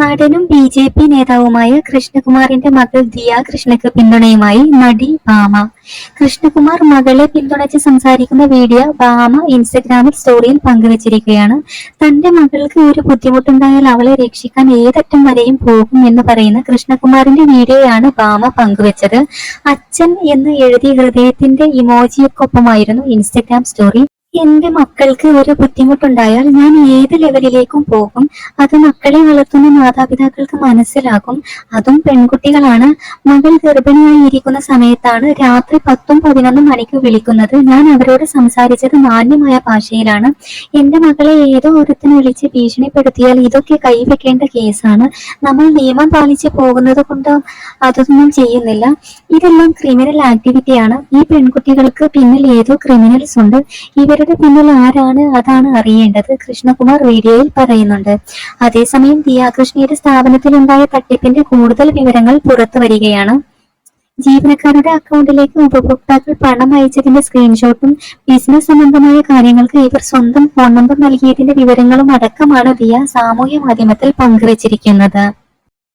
നടനും B J P നേതാവുമായ കൃഷ്ണകുമാറിന്റെ മകൾ ദിയ കൃഷ്ണയ്ക്ക് പിന്തുണയുമായി നടി ഭാമ. കൃഷ്ണകുമാർ മകളെ പിന്തുണച്ച് സംസാരിക്കുന്ന വീഡിയോ ഭാമ ഇൻസ്റ്റഗ്രാമിൽ സ്റ്റോറിയിൽ പങ്കുവച്ചിരിക്കുകയാണ്. തന്റെ മകൾക്ക് ഒരു ബുദ്ധിമുട്ടുണ്ടായാൽ അവളെ രക്ഷിക്കാൻ ഏതറ്റം വരെയും പോകും എന്ന് പറയുന്ന കൃഷ്ണകുമാറിന്റെ വീഡിയോയാണ് ഭാമ പങ്കുവച്ചത്. അച്ഛൻ എന്ന് എഴുതിയ ഹൃദയത്തിന്റെ ഇമോജിയൊക്കൊപ്പമായിരുന്നു ഇൻസ്റ്റഗ്രാം സ്റ്റോറി. എന്റെ മക്കൾക്ക് ഒരു ബുദ്ധിമുട്ടുണ്ടായാൽ ഞാൻ ഏത് ലെവലിലേക്കും പോകും. അത് മക്കളെ വളർത്തുന്ന മാതാപിതാക്കൾക്ക് മനസ്സിലാകും. അതും പെൺകുട്ടികളാണ്. മകൾ ഗർഭിണിയായി ഇരിക്കുന്ന സമയത്താണ് രാത്രി പത്തും പതിനൊന്നും മണിക്ക് വിളിക്കുന്നത്. ഞാൻ അവരോട് സംസാരിച്ചത് മാന്യമായ ഭാഷയിലാണ്. എന്റെ മകളെ ഏതോ ഒരുത്തിന് വിളിച്ച് ഭീഷണിപ്പെടുത്തിയാൽ ഇതൊക്കെ കൈവെക്കേണ്ട കേസാണ്. നമ്മൾ നിയമം പാലിച്ച് പോകുന്നത് കൊണ്ട് അതൊന്നും ചെയ്യുന്നില്ല. ഇതെല്ലാം ക്രിമിനൽ ആക്ടിവിറ്റിയാണ്. ഈ പെൺകുട്ടികൾക്ക് പിന്നിൽ ഏതോ ക്രിമിനൽസ് ഉണ്ട്. ഇവരുടെ പിന്നിൽ ആരാണ് അതാണ് അറിയേണ്ടത് കൃഷ്ണകുമാർ വീഡിയോയിൽ പറയുന്നുണ്ട്. അതേസമയം ദിയാകൃഷ്ണയുടെ സ്ഥാപനത്തിലുണ്ടായ തട്ടിപ്പിന്റെ കൂടുതൽ വിവരങ്ങൾ പുറത്തു വരികയാണ്. ജീവനക്കാരുടെ അക്കൗണ്ടിലേക്ക് ഉപഭോക്താക്കൾ പണം അയച്ചതിന്റെ സ്ക്രീൻഷോട്ടും ബിസിനസ് സംബന്ധമായ കാര്യങ്ങൾക്ക് ഇവർ സ്വന്തം ഫോൺ നമ്പർ നൽകിയതിന്റെ വിവരങ്ങളും അടക്കമാണ് ദിയ സാമൂഹ്യ മാധ്യമത്തിൽ പങ്കുവച്ചിരിക്കുന്നത്.